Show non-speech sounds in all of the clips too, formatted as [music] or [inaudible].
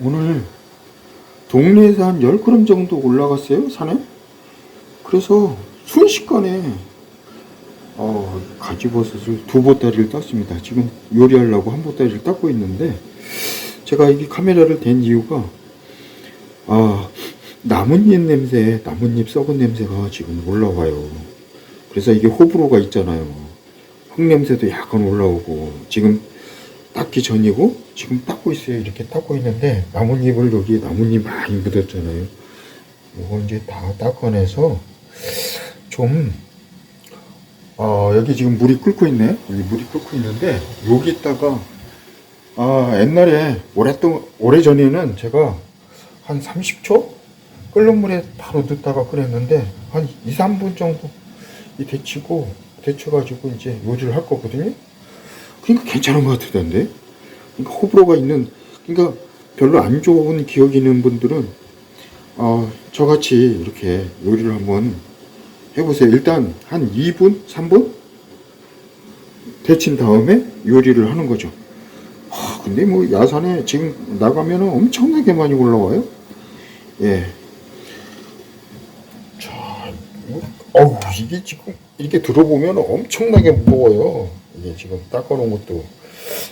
오늘 동네에서 한 10그램 정도 올라갔어요, 산에. 그래서 순식간에 어, 가지버섯을 두 보따리를 땄습니다. 지금 요리하려고 한 보따리를 땄고 있는데 제가 이게 카메라를 댄 이유가 아, 나뭇잎 냄새, 나뭇잎 썩은 냄새가 지금 올라와요. 그래서 이게 호불호가 있잖아요. 흙 냄새도 약간 올라오고 지금 닦기 전이고 지금 닦고 있어요. 이렇게 닦고 있는데 나뭇잎을 여기 나뭇잎 많이 묻었잖아요. 이거 이제 다 닦아내서 좀 어, 여기 지금 물이 끓고 있네. 여기 물이 끓고 있는데 여기다가 아 옛날에 오랫동안 오래 전에는 제가 한 30초 끓는 물에 바로 넣다가 끓였는데 한 2, 3분 정도 이 데치고 데쳐가지고 이제 요리를 할 거거든요. 그러니까 괜찮은 것 같던데. 그러니까 호불호가 있는 그러니까 별로 안 좋은 기억이 있는 분들은 어, 저같이 이렇게 요리를 한번 해보세요. 일단 한 2분, 3분 데친 다음에 요리를 하는 거죠. 아, 근데 뭐 야산에 지금 나가면 엄청나게 많이 올라와요. 예. 자, 뭐, 어우, 이게 지금 이렇게 들어보면 엄청나게 무거워요. 이게 지금 닦아놓은 것도.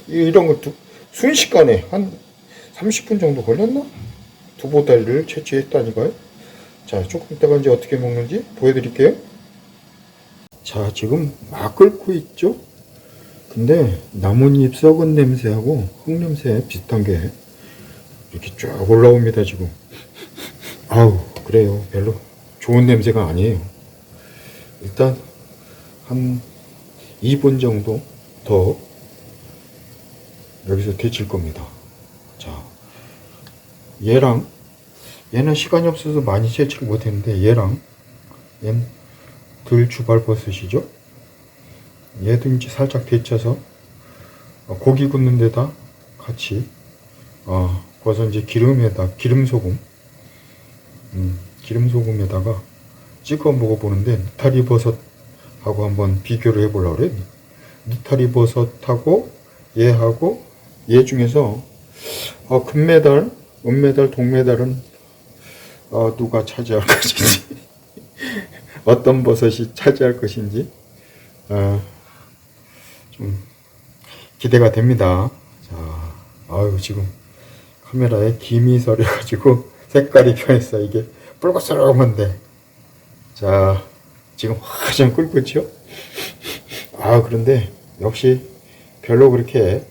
이- 이런 것도 순식간에 한 30분 정도 걸렸나? 두 보따리를 채취했다니까요. 자, 조금 있다가 이제 어떻게 먹는지 보여드릴게요. 자, 지금 막 끓고 있죠? 근데 나뭇잎 썩은 냄새하고 흙 냄새 비슷한 게 이렇게 쫙 올라옵니다, 지금. 아우, 그래요. 별로 좋은 냄새가 아니에요. 일단 한 2분 정도 더 여기서 데칠 겁니다. 자, 얘랑 얘는 시간이 없어서 많이 채취를 못했는데 얘랑 얘는 들 주발 버섯이죠. 얘도 이제 살짝 데쳐서 어, 고기 굽는 데다 같이 어, 거기서 이제 기름에다 기름 소금 음, 기름 소금에다가 찍어 먹어보는데 느타리 버섯하고 한번 비교를 해보려고 그래. 느타리 버섯하고 얘하고 얘 중에서 어, 금메달, 은메달, 동메달은 어, 누가 차지할 [laughs] 것인지 어떤 버섯이 차지할 것인지 어, 좀 기대가 됩니다. 자, 아유 지금 카메라에 김이 서려가지고 [laughs] 색깔이 변했어 이게 붉어스러운데 자 지금 화장 끓고 있죠? 아 그런데 역시 별로 그렇게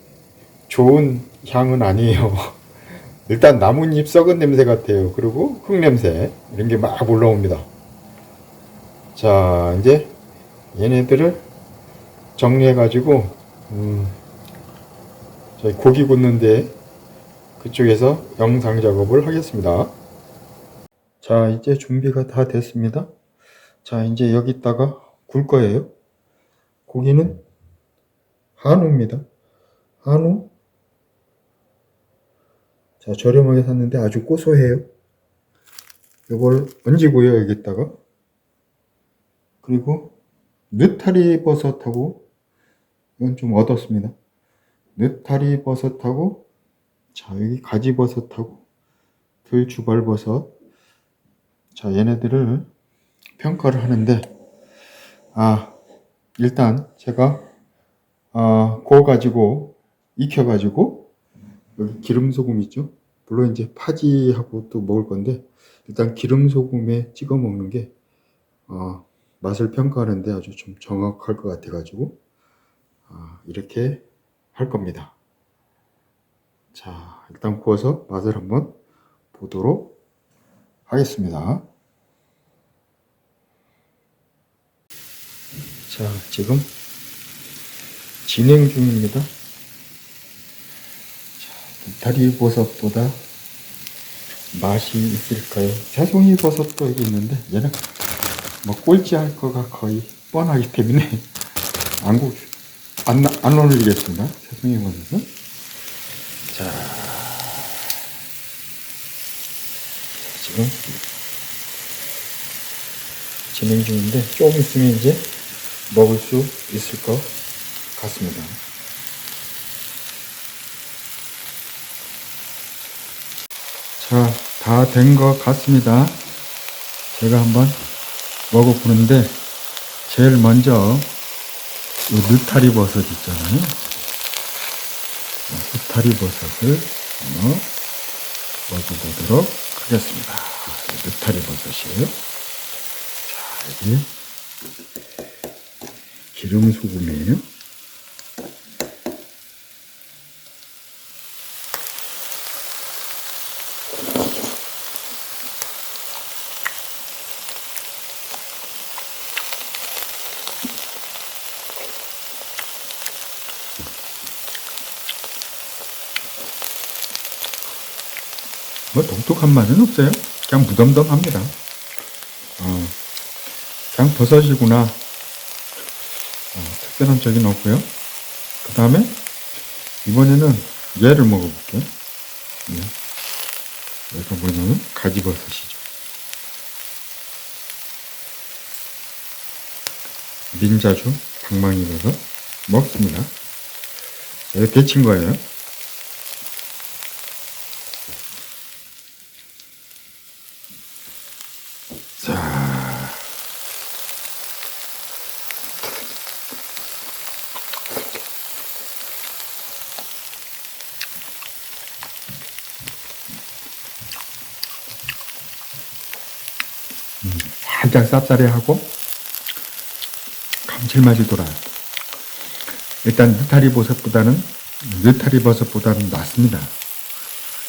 좋은 향은 아니에요. [laughs] 일단 나뭇잎 썩은 냄새 같아요. 그리고 흙 냄새 이런 게 막 올라옵니다. 자 이제 얘네들을 정리해 가지고 음, 저희 고기 굽는데 그쪽에서 영상 작업을 하겠습니다. 자 이제 준비가 다 됐습니다. 자 이제 여기다가 굴 거예요. 고기는 한우입니다. 한우. 자 저렴하게 샀는데 아주 고소해요. 이걸 얹이고요 여기다가 그리고 느타리 버섯하고 이건 좀 얻었습니다. 느타리 버섯하고 자 여기 가지 버섯하고 들주발 버섯 자 얘네들을 평가를 하는데 아 일단 제가 아 구워 가지고 익혀 가지고 여기 기름 소금 있죠 물론 이제 파지하고 또 먹을 건데 일단 기름 소금에 찍어 먹는 게 어, 맛을 평가하는데 아주 좀 정확할 것 같아 가지고 아, 이렇게 할 겁니다. 자, 일단 구워서 맛을 한번 보도록 하겠습니다. 자, 지금 진행 중입니다. 자, 다리 버섯보다 맛이 있을까요? 새송이 버섯도 여기 있는데 얘는 뭐 꼴찌 할 거가 거의 뻔하기 때문에 [laughs] 안, 구, 안, 안 올리겠습니다. 새송이 버섯은. 자, 지금 진행 중인데 조금 있으면 이제 먹을 수 있을 것 같습니다. 자, 다 된 것 같습니다. 제가 한번 먹어보는데, 제일 먼저, 이 느타리 버섯 있잖아요. 느타리 버섯을 한번 먹어보도록 하겠습니다. 느타리 버섯이에요. 자, 이게 기름 소금이에요. 뭐 독특한 맛은 없어요. 그냥 무덤덤합니다. 어, 그냥 버섯이구나. 어, 특별한 적은 없고요. 그 다음에 이번에는 얘를 먹어볼게요. 예. 얘가 뭐냐면 가지버섯이죠. 민자주 방망이버섯 먹습니다. 얘 데친 거예요. 자, 음, 살짝 쌉싸래하고 감칠맛이 돌아요. 일단 느타리 버섯보다는 느타리 버섯보다는 낫습니다.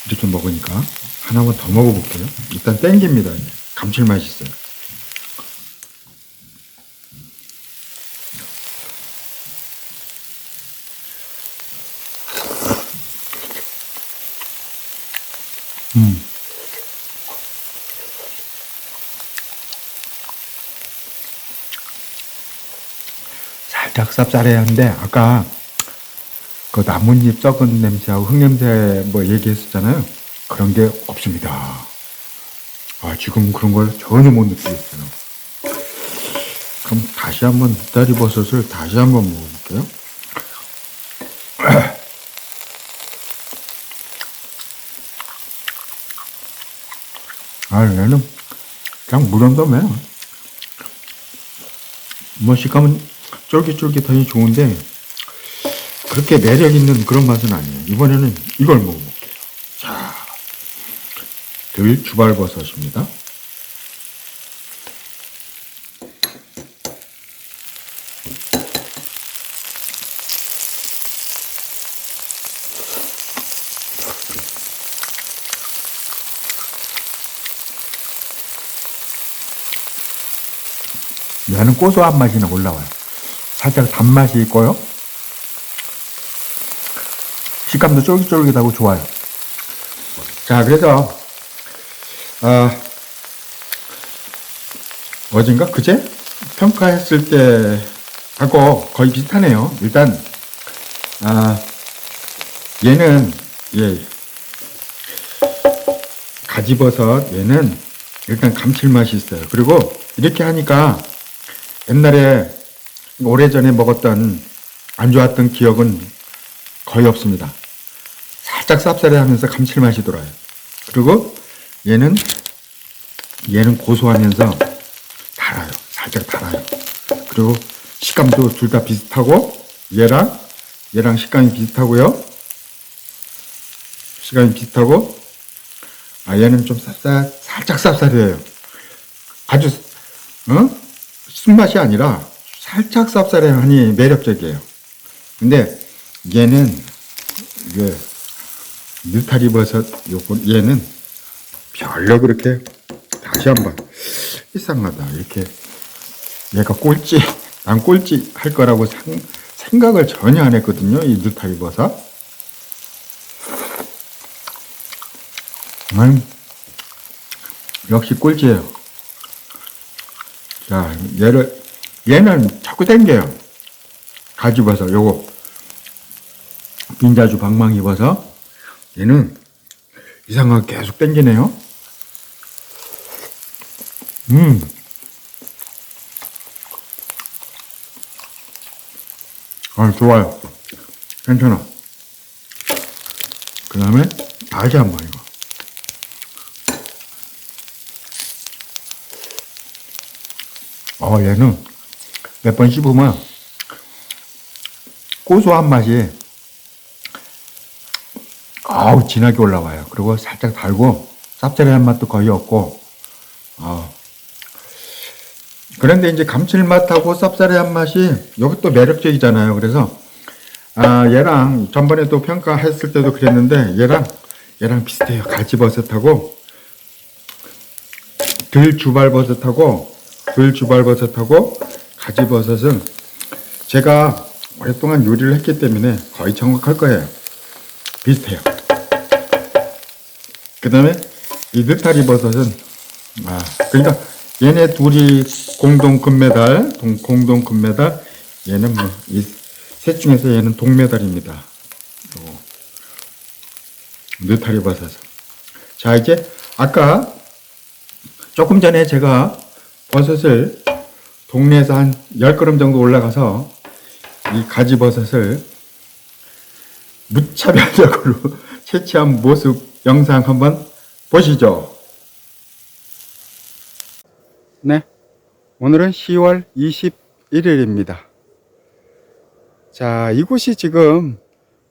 이렇게 먹으니까 하나만 더 먹어볼게요. 일단 땡깁니다. 감칠맛이 있어요. 음. 살짝 쌉싸래한데 아까 그 나뭇잎 썩은 냄새하고 흙냄새 뭐 얘기했었잖아요. 그런 게 없습니다. 아, 지금 그런 걸 전혀 못 느끼겠어요. 그럼 다시 한번 느타리 버섯을 다시 한번 먹어볼게요. 아, 얘는 그냥 무덤덤해요. 뭐 식감은 쫄깃쫄깃하니 좋은데 그렇게 매력 있는 그런 맛은 아니에요. 이번에는 이걸 먹어볼게요. 자, 들 주발버섯입니다. 얘는 고소한 맛이 나 올라와요. 살짝 단맛이 있고요. 식감도 쫄깃쫄깃하고 좋아요. 자, 그래서, 아, 어젠가? 그제? 평가했을 때 하고 거의 비슷하네요. 일단, 아, 얘는, 예, 가지버섯, 얘는 일단 감칠맛이 있어요. 그리고 이렇게 하니까 옛날에 오래전에 먹었던 안 좋았던 기억은 거의 없습니다. 살짝 쌉싸래 하면서 감칠맛이 돌아요. 그리고 얘는, 얘는 고소하면서 달아요. 살짝 달아요. 그리고 식감도 둘 다 비슷하고, 얘랑, 얘랑 식감이 비슷하고요. 식감이 비슷하고, 아, 얘는 좀 쌉싸, 살짝 쌉싸해요. 아주, 어? 쓴맛이 아니라 살짝 쌉싸래하니 매력적이에요. 근데 얘는 이게 느타리 버섯 요거 얘는 별로 그렇게 다시 한번 이상하다. 이렇게 얘가 꼴찌 난 꼴찌 할 거라고 상, 생각을 전혀 안 했거든요 이 느타리 버섯. 음, 역시 꼴찌예요. 자 얘를 얘는 자꾸 땡겨요. 가지고와서 요거 빈자주 방망이 와서 얘는 이상하게 계속 땡기네요. 음. 아, 좋아요. 괜찮아. 그 다음에 다시 한번 이거. 어, 얘는 몇 번 씹으면 고소한 맛이 아우 진하게 올라와요. 그리고 살짝 달고 쌉싸래한 맛도 거의 없고 어. 그런데 이제 감칠맛하고 쌉싸래한 맛이 이것도 매력적이잖아요. 그래서 아 얘랑 전번에 또 평가했을 때도 그랬는데 얘랑 얘랑 비슷해요. 가지버섯하고 들주발버섯하고 들주발버섯하고 가지버섯은 제가 오랫동안 요리를 했기 때문에 거의 정확할 거예요. 비슷해요. 그 다음에 이 느타리 버섯은 아 그러니까 얘네 둘이 공동 금메달 동- 공동 금메달 얘는 뭐 이 셋 중에서 얘는 동메달입니다. 요거. 느타리 버섯은 자 이제 아까 조금 전에 제가 버섯을 동네에서 한 10그램 정도 올라가서 이 가지 버섯을 무차별적으로 [laughs] 채취한 모습 영상 한번 보시죠. 네. 오늘은 10월 21일입니다. 자, 이곳이 지금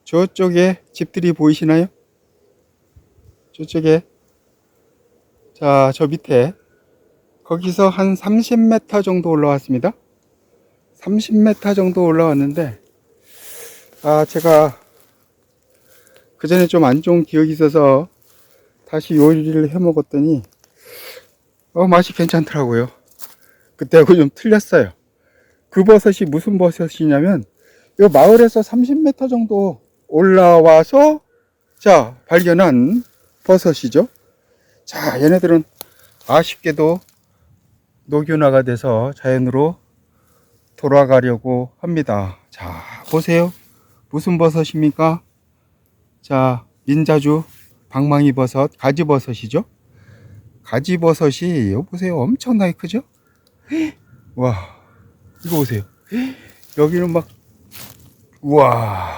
저쪽에 집들이 보이시나요? 저쪽에 자, 저 밑에 거기서 한 30m 정도 올라왔습니다. 30m 정도 올라왔는데 아, 제가 그 전에 좀 안 좋은 기억이 있어서 다시 요리를 해 먹었더니 어, 맛이 괜찮더라고요. 그때하고 좀 틀렸어요. 그 버섯이 무슨 버섯이냐면 이 마을에서 30m 정도 올라와서 자 발견한 버섯이죠. 자 얘네들은 아쉽게도 녹균화가 돼서 자연으로 돌아가려고 합니다. 자 보세요. 무슨 버섯입니까? 자 민자주 방망이 버섯 가지버섯이죠. 가지버섯이 여기 보세요. 엄청나게 크죠? 와 이거 보세요. 여기는 막 우와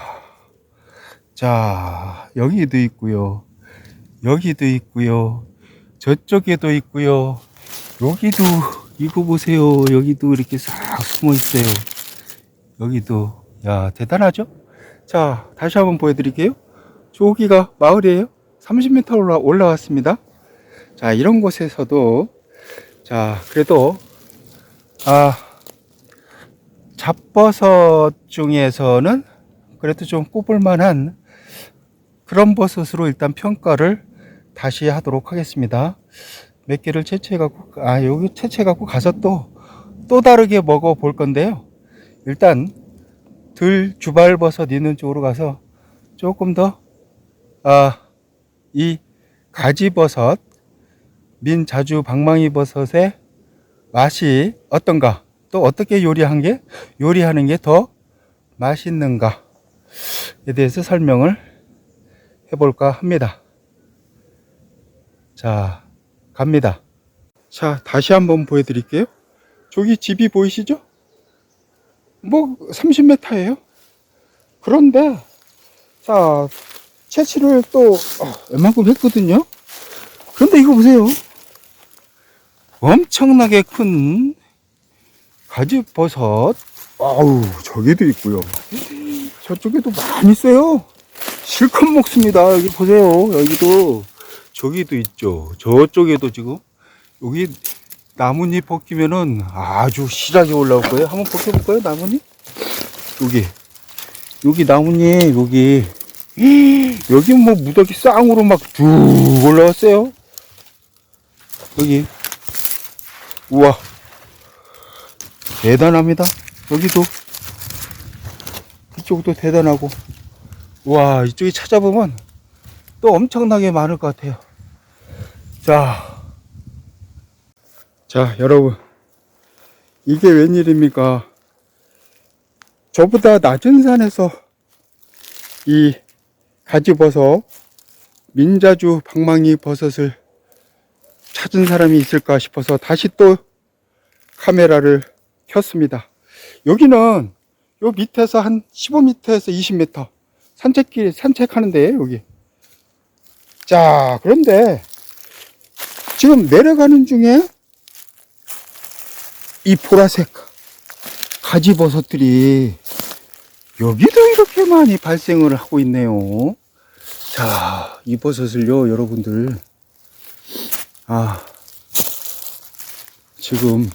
자 여기도 있고요. 여기도 있고요. 저쪽에도 있고요. 여기도 이거 보세요. 여기도 이렇게 싹 숨어 있어요. 여기도 야 대단하죠? 자 다시 한번 보여드릴게요. 저기가 마을이에요. 30m 올라 올라왔습니다. 자 이런 곳에서도 자 그래도 아 잡버섯 중에서는 그래도 좀 꼽을 만한 그런 버섯으로 일단 평가를 다시 하도록 하겠습니다. 몇 개를 채취해 갖고 아 여기 채취해 갖고 가서 또또 다르게 먹어 볼 건데요. 일단 들 주발버섯 있는 쪽으로 가서 조금 더 아 이 가지버섯 민 자주 방망이 버섯의 맛이 어떤가 또 어떻게 요리한 게 요리하는 게 더 맛있는가에 대해서 설명을 해볼까 합니다. 자, 갑니다. 자, 다시 한번 보여드릴게요. 저기 집이 보이시죠? 뭐 30m예요. 그런데 자 채취를 또 어, 웬만큼 했거든요. 그런데 이거 보세요. 엄청나게 큰 가지버섯. 아우 저기도 있고요. 저쪽에도 많이 있어요. 실컷 먹습니다. 여기 보세요. 여기도 저기도 있죠. 저쪽에도 지금 여기 나뭇잎 벗기면은 아주 실하게 올라올 거예요. 한번 벗겨볼까요? 나뭇잎? 여기 여기 나뭇잎 여기 [gasps] 여기 뭐 무더기 쌍으로 막 쭉 올라왔어요. 여기 우와 대단합니다. 여기도 이쪽도 대단하고 와 이쪽에 찾아보면 또 엄청나게 많을 것 같아요. 자, 자 여러분 이게 웬일입니까? 저보다 낮은 산에서 이 가지버섯 민자주 방망이 버섯을 찾은 사람이 있을까 싶어서 다시 또 카메라를 켰습니다. 여기는 요 밑에서 한 15m에서 20m 산책길 산책하는데 여기. 자 그런데 지금 내려가는 중에 이 보라색 가지버섯들이 여기도 이렇게 많이 발생을 하고 있네요. 자, 이 버섯을요, 여러분들. 아, 지금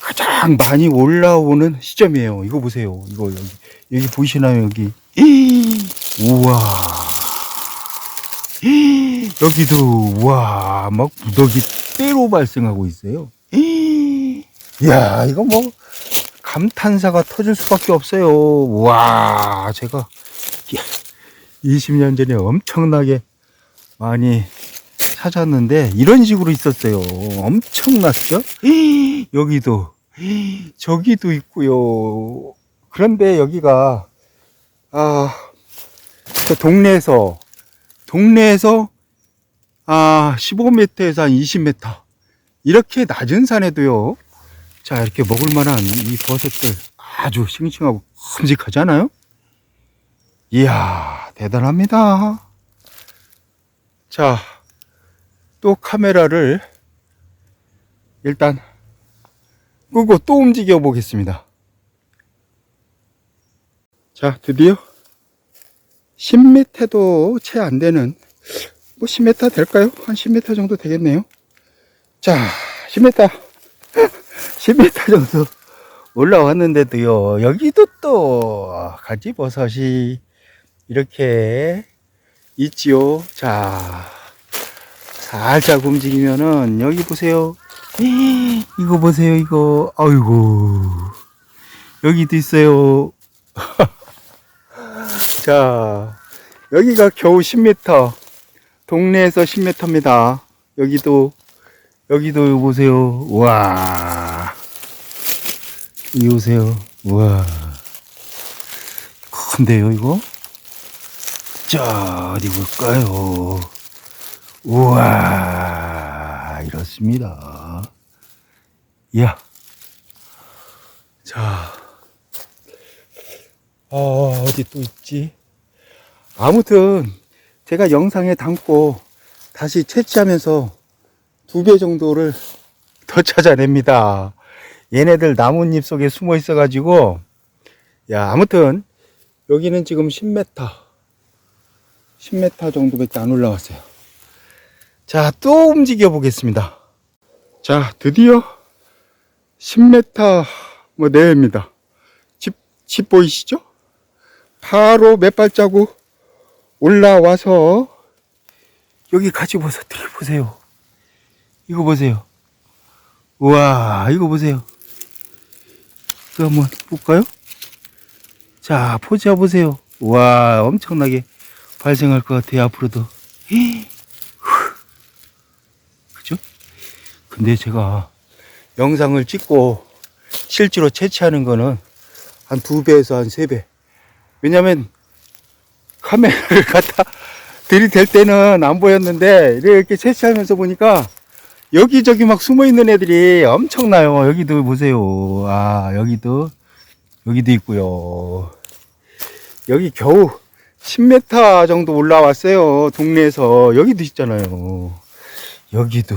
가장 많이 올라오는 시점이에요. 이거 보세요. 이거 여기, 여기 보이시나요? 여기. 우와. 여기도, 우와, 막 무더기 때로 발생하고 있어요. 이야, 이거 뭐, 감탄사가 터질 수밖에 없어요. 와, 제가 20년 전에 엄청나게 많이 찾았는데 이런 식으로 있었어요. 엄청났죠? 여기도 저기도 있고요. 그런데 여기가 아, 그 동네에서 동네에서 아 15m에서 한 20m 이렇게 낮은 산에도요. 자 이렇게 먹을 만한 이 버섯들 아주 싱싱하고 큼직하잖아요. 이야 대단합니다. 자, 또 카메라를 일단 끄고 또 움직여 보겠습니다. 자, 드디어 10m도 채 안 되는 뭐 10m 될까요? 한 10m 정도 되겠네요. 자, 10m 10m [laughs] 정도 올라왔는데도요. 여기도 또 가지버섯이 이렇게 있지요. 자, 살짝 움직이면은 여기 보세요. 이거 보세요. 이거 아이고 여기도 있어요. [laughs] 자, 여기가 겨우 10m. 동네에서 10m입니다. 여기도 여기도 보세요. 와. 이 보세요. 와. 큰데요, 이거? 자, 어디 볼까요? 우와, 이렇습니다. 이야. 자. 어, 어디 또 있지? 아무튼, 제가 영상에 담고 다시 채취하면서 두 배 정도를 [laughs] 더 찾아냅니다. 얘네들 나뭇잎 속에 숨어 있어 가지고, 야, 아무튼, 여기는 지금 10m, 10m 정도밖에 안 올라왔어요. 자, 또 움직여 보겠습니다. 자, 드디어 10m 뭐 내외입니다. 집, 집 보이시죠? 바로 몇 발자국 올라와서 여기 가지버섯 들이 보세요. 이거 보세요. 우와, 이거 보세요. 이거 한번 볼까요? 자, 포즈 해보세요. 와, 엄청나게 발생할 것 같아요, 앞으로도. 그죠? 근데 제가 영상을 찍고 실제로 채취하는 거는 한 두 배에서 한 세 배. 왜냐면 카메라를 [laughs] 갖다 들이댈 때는 안 보였는데 이렇게 채취하면서 보니까 여기저기 막 숨어 있는 애들이 엄청나요. 여기도 보세요. 아, 여기도, 여기도 있고요. 여기 겨우 10m 정도 올라왔어요. 동네에서. 여기도 있잖아요. 여기도.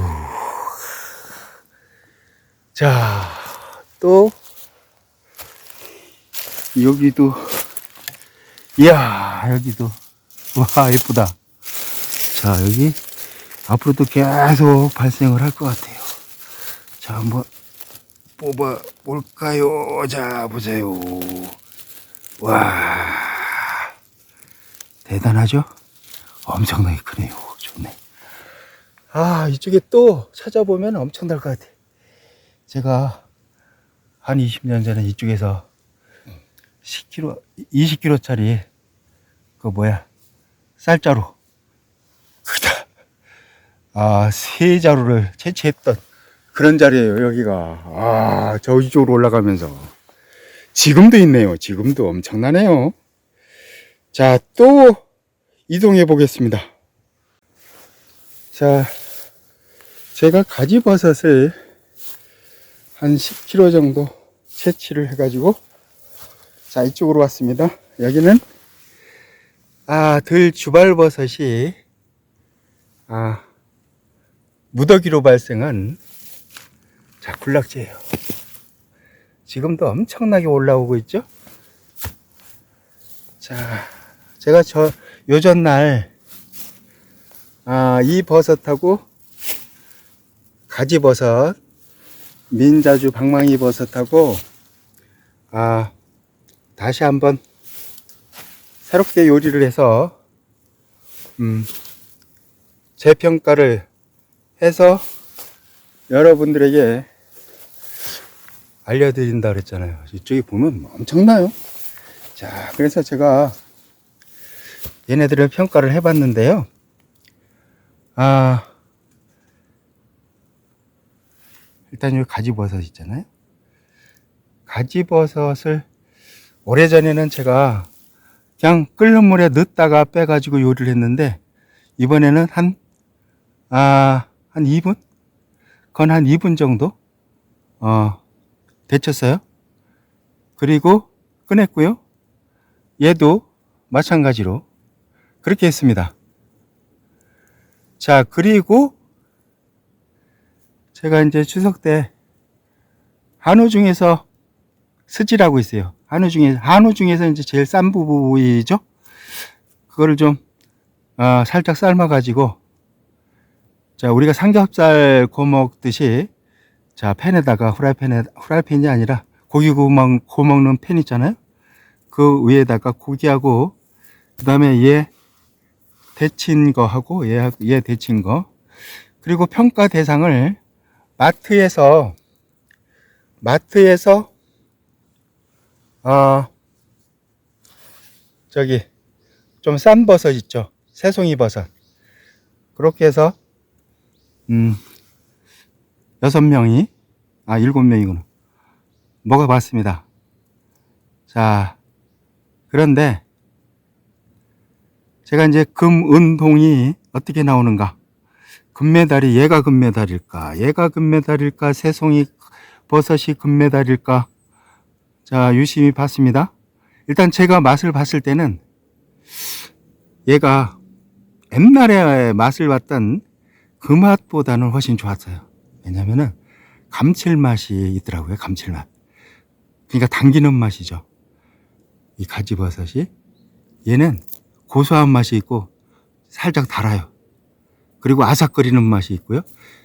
자, 또, 여기도. 이야, 여기도. 와, 예쁘다. 자, 여기. 앞으로도 계속 발생을 할 것 같아요. 자, 한번 뽑아 볼까요? 자, 보세요. 와, 대단하죠? 엄청나게 크네요. 좋네. 아, 이쪽에 또 찾아보면 엄청날 것 같아. 제가 한 20년 전에 이쪽에서 10kg, 20kg짜리 그 뭐야 쌀자루 크다. 아, 세 자루를 채취했던 그런 자리예요, 여기가. 아, 저 이쪽으로 올라가면서. 지금도 있네요. 지금도 엄청나네요. 자, 또 이동해 보겠습니다. 자, 제가 가지버섯을 한 10kg 정도 채취를 해가지고, 자, 이쪽으로 왔습니다. 여기는, 아, 들 주발버섯이, 아, 무더기로 발생한 자, 군락지예요. 지금도 엄청나게 올라오고 있죠? 자, 제가 저 요전 날, 아, 이 버섯하고 가지버섯, 민자주 방망이 버섯하고, 아, 다시 한번 새롭게 요리를 해서, 음, 재평가를 해서 여러분들에게 알려드린다 그랬잖아요. 이쪽에 보면 엄청나요. 자, 그래서 제가 얘네들을 평가를 해봤는데요. 아, 일단 여기 가지버섯 있잖아요. 가지버섯을 오래전에는 제가 그냥 끓는 물에 넣다가 빼가지고 요리를 했는데 이번에는 한, 아, 한 2분? 그건 한 2분 정도? 어, 데쳤어요. 그리고 꺼냈고요. 얘도 마찬가지로 그렇게 했습니다. 자, 그리고 제가 이제 추석 때 한우 중에서 스지라고 있어요. 한우 중에 한우 중에서 이제 제일 싼 부위죠. 그거를 좀 어, 살짝 삶아 가지고 자, 우리가 삼겹살 구워 먹듯이 자, 팬에다가 후라이팬에 후라이팬이 아니라 고기 먹, 구워 먹는 팬 있잖아요. 그 위에다가 고기하고 그 다음에 얘 데친 거 하고 얘, 얘 데친 거 그리고 평가 대상을 마트에서 마트에서 어 저기 좀 싼 버섯 있죠 새송이 버섯 그렇게 해서 음 여섯 명이 아 일곱 명이구나 먹어봤습니다 자 그런데 제가 이제 금, 은, 동이 어떻게 나오는가? 금메달이 얘가 금메달일까? 얘가 금메달일까? 새송이 버섯이 금메달일까? 자, 유심히 봤습니다. 일단 제가 맛을 봤을 때는 얘가 옛날에 맛을 봤던 그 맛보다는 훨씬 좋았어요. 왜냐면은 감칠맛이 있더라고요. 감칠맛. 그러니까 당기는 맛이죠. 이 가지버섯이. 얘는 고소한 맛이 있고 살짝 달아요. 그리고 아삭거리는 맛이 있고요.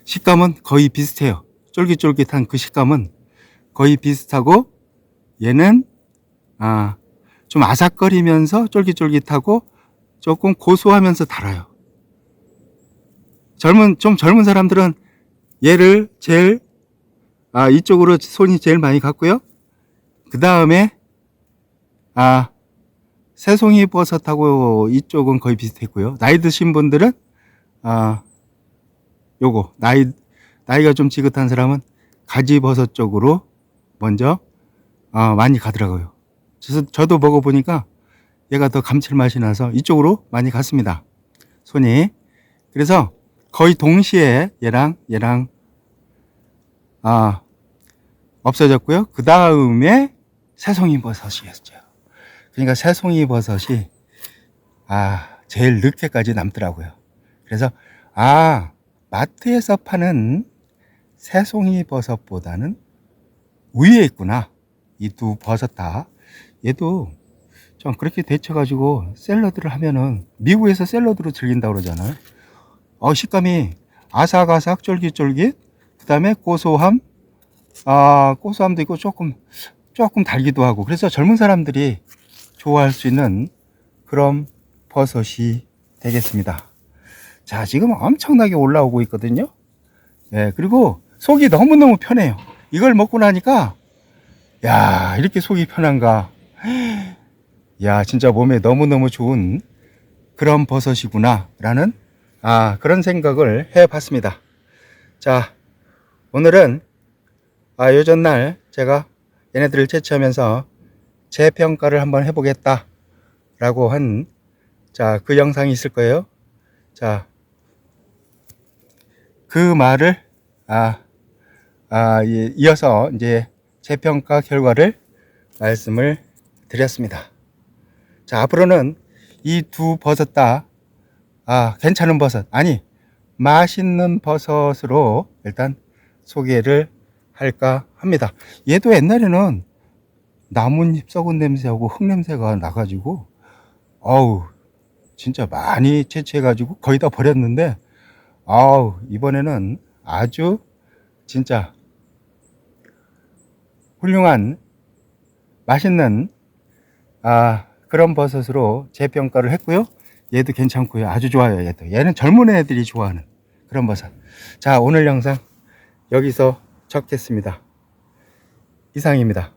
식감은 거의 비슷해요. 쫄깃쫄깃한 그 식감은 거의 비슷하고 얘는 아, 좀 아삭거리면서 쫄깃쫄깃하고 조금 고소하면서 달아요. 젊은 좀 젊은 사람들은 얘를 제일 아, 이쪽으로 손이 제일 많이 갔고요. 그 다음에 아, 새송이 버섯하고 이쪽은 거의 비슷했고요. 나이 드신 분들은 아 요거 나이 나이가 좀 지긋한 사람은 가지 버섯 쪽으로 먼저 아, 많이 가더라고요. 그래서 저도 먹어보니까 얘가 더 감칠맛이 나서 이쪽으로 많이 갔습니다. 손이 그래서 거의 동시에 얘랑 얘랑 아 없어졌고요. 그 다음에 새송이 버섯이었죠. 그러니까 새송이 버섯이 아 제일 늦게까지 남더라고요. 그래서 아 마트에서 파는 새송이 버섯보다는 위에 있구나. 이 두 버섯 다 얘도 좀 그렇게 데쳐가지고 샐러드를 하면은 미국에서 샐러드로 즐긴다 고 그러잖아요. 어 식감이 아삭아삭 쫄깃쫄깃 그다음에 고소함 아 고소함도 있고 조금 조금 달기도 하고 그래서 젊은 사람들이 좋아할 수 있는 그런 버섯이 되겠습니다. 자, 지금 엄청나게 올라오고 있거든요. 예, 그리고 속이 너무너무 편해요. 이걸 먹고 나니까, 야, 이렇게 속이 편한가. [gasps] 야, 진짜 몸에 너무너무 좋은 그런 버섯이구나. 라는, 아, 그런 생각을 해 봤습니다. 자, 오늘은, 아, 요전날 제가 얘네들을 채취하면서 재평가를 한번 해보겠다. 라고 한, 자, 그 영상이 있을 거예요. 자, 그 말을, 아, 아, 예, 이어서 이제 재평가 결과를 말씀을 드렸습니다. 자, 앞으로는 이 두 버섯 다, 아, 괜찮은 버섯, 아니, 맛있는 버섯으로 일단 소개를 할까 합니다. 얘도 옛날에는 나뭇잎 썩은 냄새하고 흙 냄새가 나가지고 아우 진짜 많이 채취해가지고 거의 다 버렸는데 아우 이번에는 아주 진짜 훌륭한 맛있는 아 그런 버섯으로 재평가를 했고요. 얘도 괜찮고요. 아주 좋아요. 얘도 얘는 젊은 애들이 좋아하는 그런 버섯. 자 오늘 영상 여기서 적겠습니다. 이상입니다.